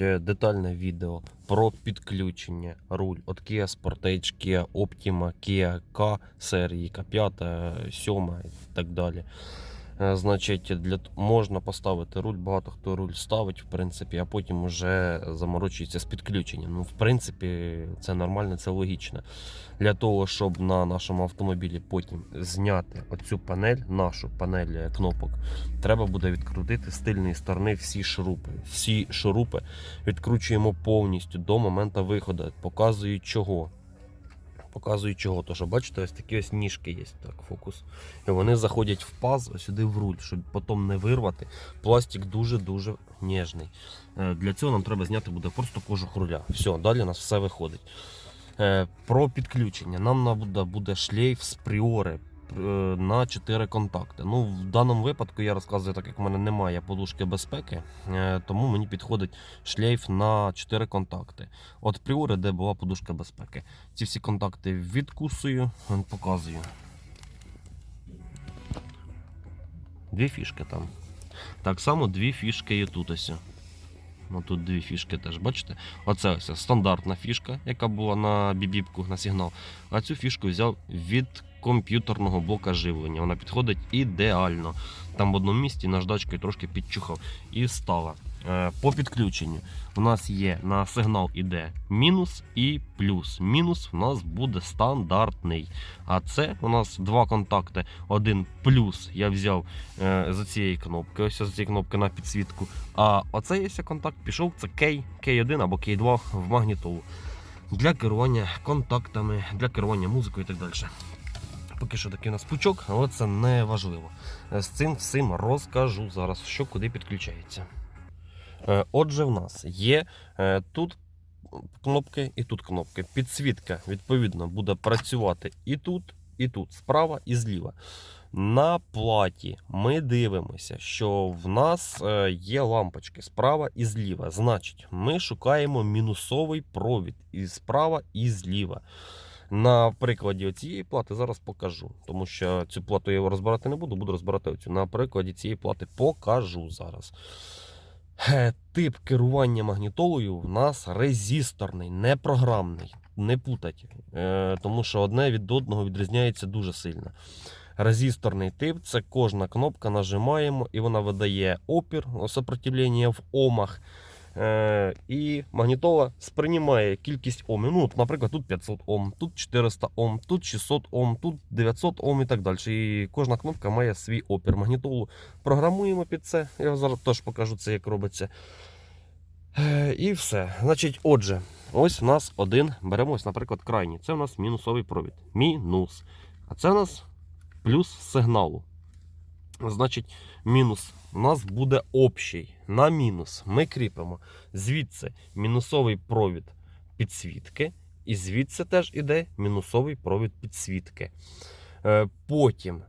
Е, детальне відео про підключення руль від Kia Sportage, Kia Optima, Kia K серії K5, 7 і так далі. Е, Значить, для, можна поставити руль, багато хто руль ставить, в принципі, а потім вже заморочується з підключенням. Ну, в принципі, це нормально, це логічно. Для того, щоб на нашому автомобілі потім зняти оцю панель, нашу панель е, кнопок, треба буде відкрутити з тильної сторони всі шурупи. Всі шурупи відкручуємо повністю до моменту виходу. Показую чого. Показую чого. То що бачите, ось такі ось ніжки є. Так, фокус. І вони заходять в паз ось сюди в руль, щоб потім не вирвати. Пластик дуже-дуже ніжний. Е, Для цього нам треба зняти буде просто кожух руля. Все, далі у нас все виходить. Е, Про підключення. Нам буде, шлейф з пріори на 4 контакти. Ну, в даному випадку я розказую, так як в мене немає подушки безпеки, е, тому мені підходить шлейф на 4 контакти. От пріори, де була подушка безпеки. Ці всі контакти відкусую, показую. Дві фішки там. Так само дві фішки є тут ось. Ну тут дві фішки теж, бачите? Оце ось стандартна фішка, яка була на бібіпку на сигнал. А цю фішку взяв від комп'ютерного блока живлення. Вона підходить ідеально. Там в одному місці наждачкою трошки підчухав і стала. Е, По підключенню у нас є на сигнал іде мінус і плюс. Мінус у нас буде стандартний. А це у нас два контакти. Один плюс я взяв е, з цієї кнопки, ось з цієї кнопки на підсвітку. А оцей ось контакт пішов, це K, K1 або K2 в магнітолу. Для керування контактами, для керування музикою і так далі. Поки що такий у нас пучок, але це не важливо. З цим всім розкажу зараз, що куди підключається. Е, Отже, в нас є е, тут кнопки і тут кнопки. Підсвітка, відповідно, буде працювати і тут, і тут, справа і зліва. На платі ми дивимося, що в нас е, є лампочки справа і зліва. Значить, ми шукаємо мінусовий провід і справа і зліва. На прикладі цієї плати зараз покажу, тому що цю плату я розбирати не буду, буду розбирати оцю. На прикладі цієї плати покажу зараз. Тип керування магнітолою в нас резисторний, не програмний. Не путать, е, тому що одне від одного відрізняється дуже сильно. Резисторний тип це кожна кнопка нажимаємо і вона видає опір, сопротивлення в омах. Е, і магнітола сприймає кількість омів. Ну, от, наприклад, тут 500 Ом, тут 400 Ом, тут 600 Ом, тут 900 Ом і так далі. І кожна кнопка має свій опір. Магнітолу програмуємо під це. Я зараз теж покажу це, як робиться. Е, І все. Значить, отже, ось у нас один. Беремо, ось, наприклад, крайній. Це у нас мінусовий провід. Мінус. А це у нас плюс сигналу. Значить, мінус у нас буде общий. На мінус ми кріпимо звідси мінусовий провід підсвітки, і звідси теж іде мінусовий провід підсвітки. Е, Потім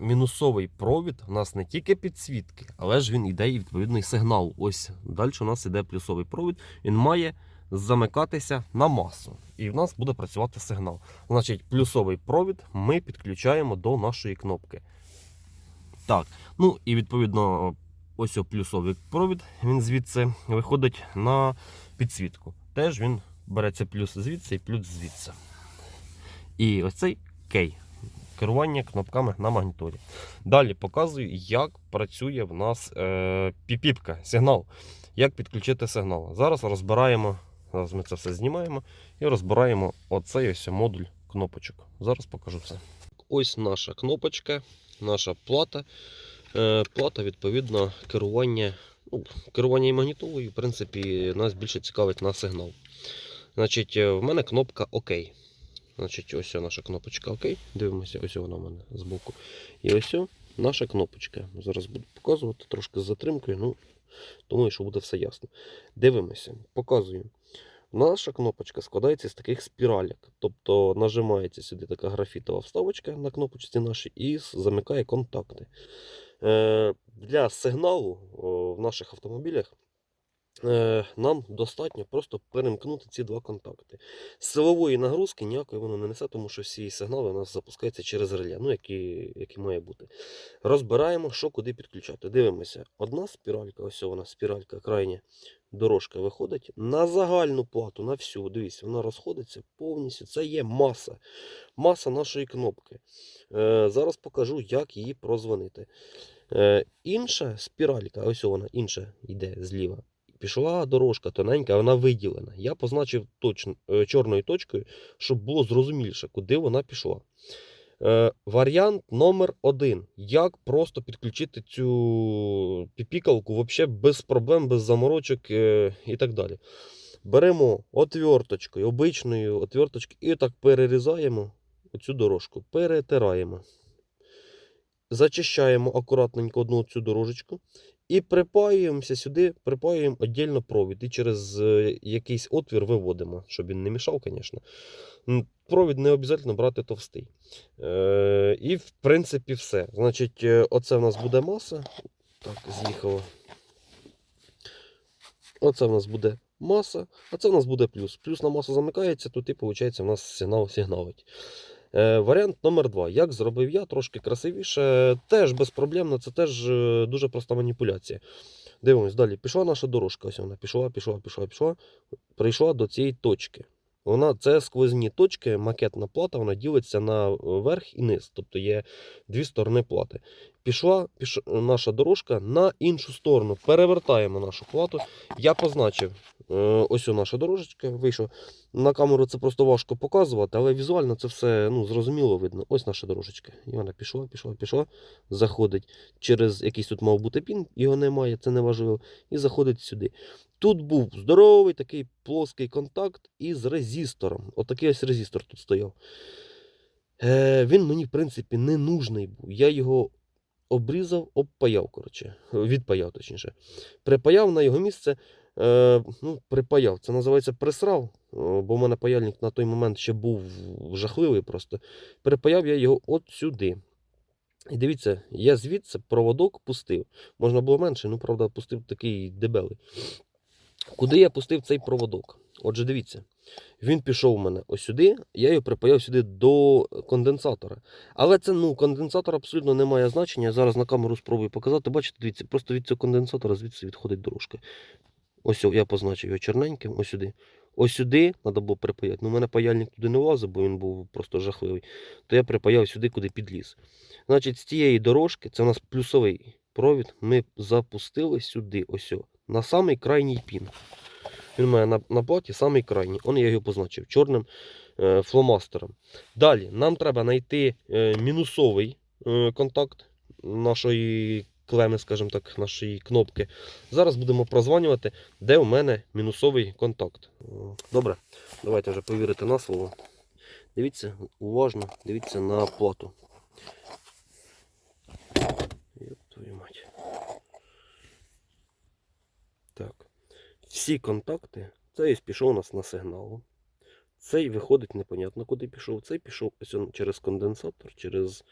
мінусовий провід у нас не тільки підсвітки, але ж він іде і відповідний сигнал. Ось далі у нас іде плюсовий провід. Він має замикатися на масу. І в нас буде працювати сигнал. Значить, плюсовий провід ми підключаємо до нашої кнопки. Так, ну і відповідно, ось плюсовий провід, він звідси виходить на підсвітку. Теж він береться плюс звідси і плюс звідси. І ось цей кей. Керування кнопками на магнітолі. Далі показую, як працює в нас е, піпіпка, сигнал. Як підключити сигнал. Зараз розбираємо, зараз ми це все знімаємо і розбираємо оцей ось модуль кнопочок. Зараз покажу все. Ось наша кнопочка, наша плата. Е, плата, відповідно, керування, ну, керування і магнітолою, в принципі, нас більше цікавить на сигнал. Значить, е, в мене кнопка ОК. Значить, ось наша кнопочка ОК. Дивимося, ось вона в мене збоку. І ось наша кнопочка. Зараз буду показувати трошки з затримкою. Ну, думаю, що буде все ясно. Дивимося, показую. Наша кнопочка складається з таких спіралек. Тобто нажимається сюди така графітова вставочка на кнопочці нашій і замикає контакти. Е, Для сигналу в наших автомобілях е, нам достатньо просто перемкнути ці два контакти. Силової нагрузки ніякої воно не несе, тому що всі сигнали у нас запускаються через реле, ну, які, які має бути. Розбираємо, що куди підключати. Дивимося, одна спіралька, ось вона спіралька крайня, дорожка виходить на загальну плату, на всю. Дивіться, вона розходиться повністю. Це є маса. Маса нашої кнопки. Е, зараз покажу, як її прозвонити. Е, інша спіралька, ось вона, інша йде зліва. Пішла дорожка тоненька, вона виділена. Я позначив точно, е, чорною точкою, щоб було зрозуміліше, куди вона пішла. Е, варіант номер один. Як просто підключити цю піпікалку взагалі без проблем, без заморочок е, і так далі. Беремо отверточкою, обичною отверточкою і так перерізаємо оцю дорожку, перетираємо. Зачищаємо акуратненько одну цю дорожечку і припаюємося сюди, припаюємо віддільно провід і через е, якийсь отвір виводимо, щоб він не мішав, звісно. Провід не обов'язково брати товстий. Е, і в принципі все. Значить, е, оце в нас буде маса. Так, з'їхало. Оце в нас буде маса, а це в нас буде плюс. Плюс на масу замикається, тут і виходить, у нас сигнал сигналить. Е, варіант номер два. Як зробив я, трошки красивіше, теж безпроблемно, це теж е, дуже проста маніпуляція. Дивимось далі. Пішла наша дорожка. Ось вона пішла, пішла, пішла, пішла. Прийшла до цієї точки. Вона це сквозні точки, макетна плата, вона ділиться на е, верх і низ. Тобто є дві сторони плати. Пішла, пішла наша дорожка на іншу сторону. Перевертаємо нашу плату. Я позначив ось о наша дорожечка. Вийшов. На камеру це просто важко показувати, але візуально це все ну, зрозуміло видно. Ось наша дорожечка. І вона пішла, пішла, пішла, заходить через якийсь тут мав бути пін, його немає, це не важливо. І заходить сюди. Тут був здоровий такий плоский контакт із резистором. Отакий ось резистор тут стояв. Е, він мені, в принципі, не нужний був. Я його обрізав, обпаяв, коротше, відпаяв, точніше. Припаяв на його місце. Е, ну, припаяв. Це називається присрав, е, бо в мене паяльник на той момент ще був жахливий просто. Припаяв я його от сюди. І дивіться, я звідси проводок пустив. Можна було менше, ну правда, пустив такий дебелий. Куди я пустив цей проводок? Отже, дивіться, він пішов у мене ось сюди, я його припаяв сюди до конденсатора. Але це ну, конденсатор абсолютно не має значення. Я зараз на камеру спробую показати. Бачите, дивіться, просто від цього конденсатора звідси відходить дорожка. Ось я позначив його чорненьким, ось сюди. Ось сюди треба було припаяти. Ну, у мене паяльник туди не влазив, бо він був просто жахливий. То я припаяв сюди, куди підліз. Значить, з цієї дорожки, це у нас плюсовий провід, ми запустили сюди, ось на самий крайній пін. Він має на, на платі самий крайній. Он я його позначив чорним е, фломастером. Далі нам треба знайти е, мінусовий е, контакт нашої клеми, скажімо так, нашої кнопки. Зараз будемо прозванювати, де у мене мінусовий контакт. Добре, давайте вже повірити на слово. Дивіться уважно, дивіться на плату. Так. Всі контакти. Цей пішов у нас на сигнал. Цей виходить непонятно куди пішов. Цей пішов через конденсатор, через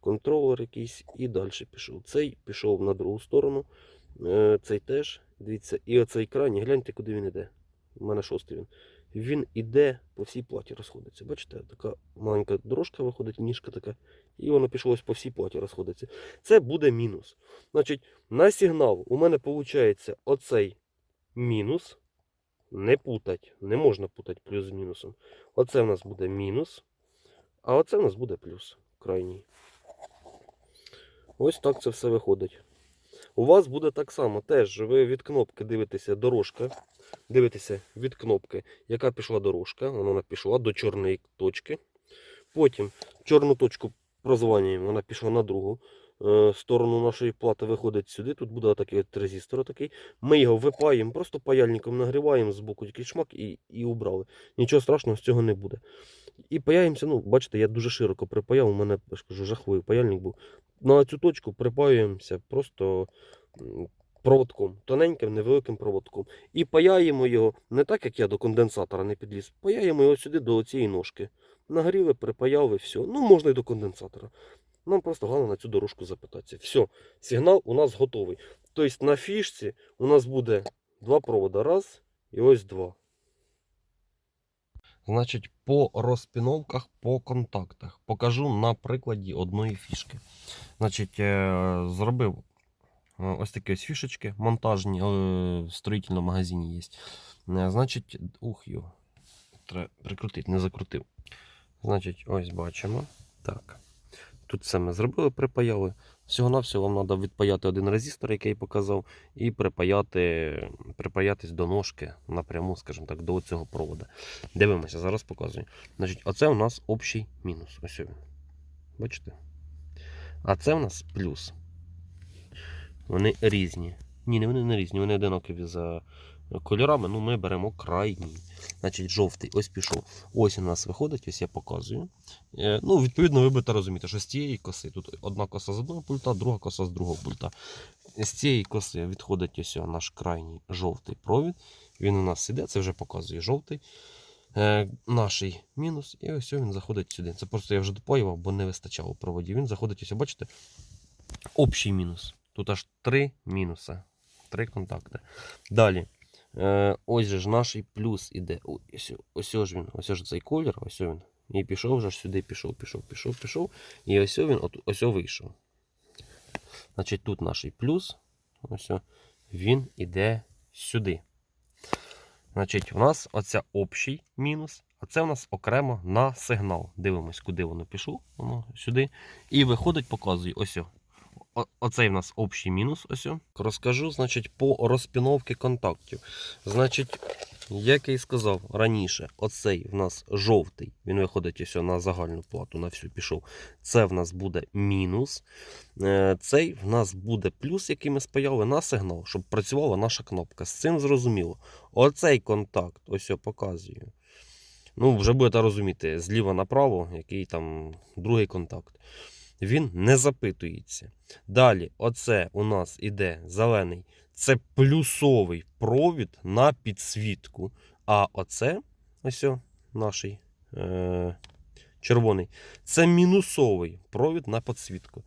контролер якийсь і далі пішов. Цей пішов на другу сторону. Е, Цей теж. Дивіться, і оцей крайній, гляньте, куди він іде. У мене шостий він. Він іде по всій платі розходиться. Бачите, така маленька дорожка виходить, ніжка така, і воно пішло ось по всій платі розходиться. Це буде мінус. Значить, на сигнал у мене виходить оцей мінус. Не путать, не можна путати плюс з мінусом. Оце в нас буде мінус, а оце в нас буде плюс крайній. Ось так це все виходить. У вас буде так само. Теж ви від кнопки дивитеся дорожка. Дивитеся від кнопки, яка пішла дорожка. Вона пішла до чорної точки. Потім чорну точку прозванюємо, вона пішла на другу сторону нашої плати, виходить сюди. Тут буде такий резистор. Такий. Ми його випаємо, просто паяльником нагріваємо з боку такий шмак і, і убрали. Нічого страшного з цього не буде. І паяємося, ну, бачите, я дуже широко припаяв, у мене я ж кажу, жахливий паяльник був. На цю точку припаюємося просто проводком, тоненьким, невеликим проводком. І паяємо його не так, як я до конденсатора не підліз. Паяємо його сюди до цієї ножки. Нагріли, припаяли, все. Ну, можна і до конденсатора. Нам просто головне на цю дорожку запитатися. Все, сигнал у нас готовий. Тобто на фішці у нас буде два провода. Раз і ось два. Значить, по розпіновках, по контактах. Покажу на прикладі одної фішки. Значить, е, зробив Е, Ось такі ось фішечки монтажні, е, в строїтельному магазині є. Значить, ух йо. Треба прикрутити, не закрутив. Значить, ось бачимо. Так. Тут все ми зробили, припаяли. Всього-навсього вам треба відпаяти один резистор, який я показав, і припаяти, припаятись до ножки напряму, скажімо так, до цього провода. Дивимося, зараз показую. Значить, оце у нас общий мінус. Ось він. Бачите? А це у нас плюс. Вони різні. Ні, не вони не різні, вони одинакові за кольорами. Ну, ми беремо крайній. Значить, жовтий, ось пішов. Ось у нас виходить, ось я показую. Е, Ну, відповідно, ви будете розуміти, що з цієї коси, тут одна коса з одного пульта, друга коса з другого пульта. З цієї коси відходить ось наш крайній жовтий провід. Він у нас іде, це вже показує жовтий. Е, наший мінус, і ось він заходить сюди. Це просто я вже допоював, бо не вистачало проводів. Він заходить ось, бачите, общий мінус. Тут аж три мінуси. Три контакти. Далі. Е, ось же наш плюс іде. Ось, ось ж він, ось ж цей колір, ось він. І пішов вже сюди, пішов, пішов, пішов, пішов. І ось він, от, ось вийшов. Значить, тут наш плюс, ось він іде сюди. Значить, у нас оце общий мінус, а це у нас окремо на сигнал. Дивимось, куди воно пішло, воно сюди. І виходить, показує ось. Оцей в нас общий мінус. Ось. Розкажу, значить, по розпіновці контактів. Значить, як я і сказав раніше, оцей в нас жовтий, він виходить ось на загальну плату, на всю пішов. Це в нас буде мінус. Е, Цей в нас буде плюс, який ми спаяли на сигнал, щоб працювала наша кнопка. З цим зрозуміло. Оцей контакт, ось я показую. Ну, вже будете розуміти, зліва направо, який там другий контакт. Він не запитується. Далі, оце у нас іде зелений. Це плюсовий провід на підсвітку. А оце, ось о, наш е, червоний, це мінусовий провід на підсвітку.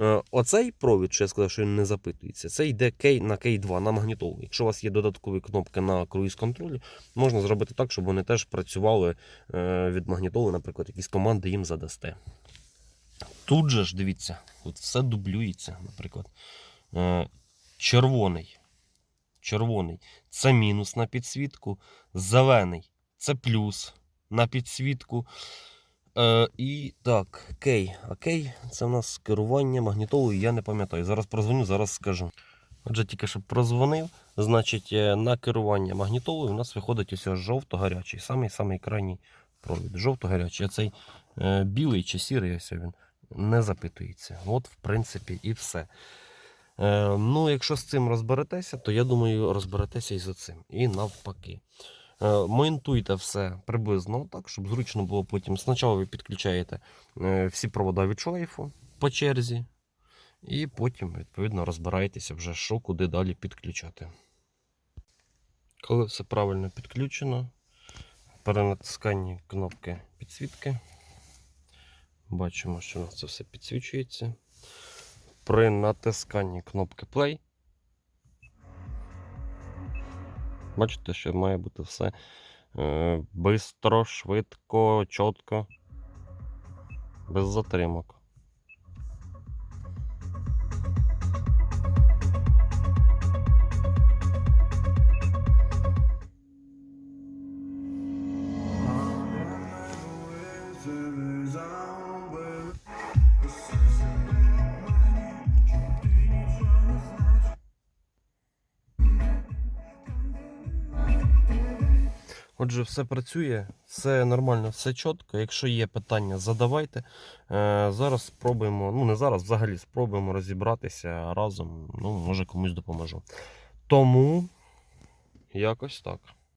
Е, Оцей провід, що я сказав, що він не запитується, це йде кей на кей 2 на магнітолу. Якщо у вас є додаткові кнопки на круїз контролі, можна зробити так, щоб вони теж працювали е, від магнітоли, наприклад, якісь команди їм задасте. Тут же ж, дивіться, тут все дублюється, наприклад. Е, червоний. Червоний це мінус на підсвітку. Зелений це плюс на підсвітку. Е, і так, кей. А кей це в нас керування магнітолою, я не пам'ятаю. Зараз прозвоню, зараз скажу. Отже, тільки що прозвонив. Значить, е, на керування магнітолою у нас виходить ось жовто-гарячий, самий самий крайній провід. Жовто-гарячий. А цей е, білий чи сірий, ось він не запитується. От, в принципі, і все. Е, ну, якщо з цим розберетеся, то я думаю, розберетеся і з цим. І навпаки. Е, Монтуйте все приблизно так, щоб зручно було потім. Спочатку ви підключаєте е, всі провода від шлейфу по черзі, і потім, відповідно, розбираєтеся вже, що куди далі підключати. Коли все правильно підключено, при натисканні кнопки підсвітки бачимо, що у нас це все підсвічується. При натисканні кнопки Play Бачите, що має бути все е, бистро, швидко, чітко, без затримок. Отже, все працює, все нормально, все чітко. Якщо є питання, задавайте. Е, зараз спробуємо, ну не зараз, взагалі спробуємо розібратися разом. Ну, може комусь допоможу. Тому якось так.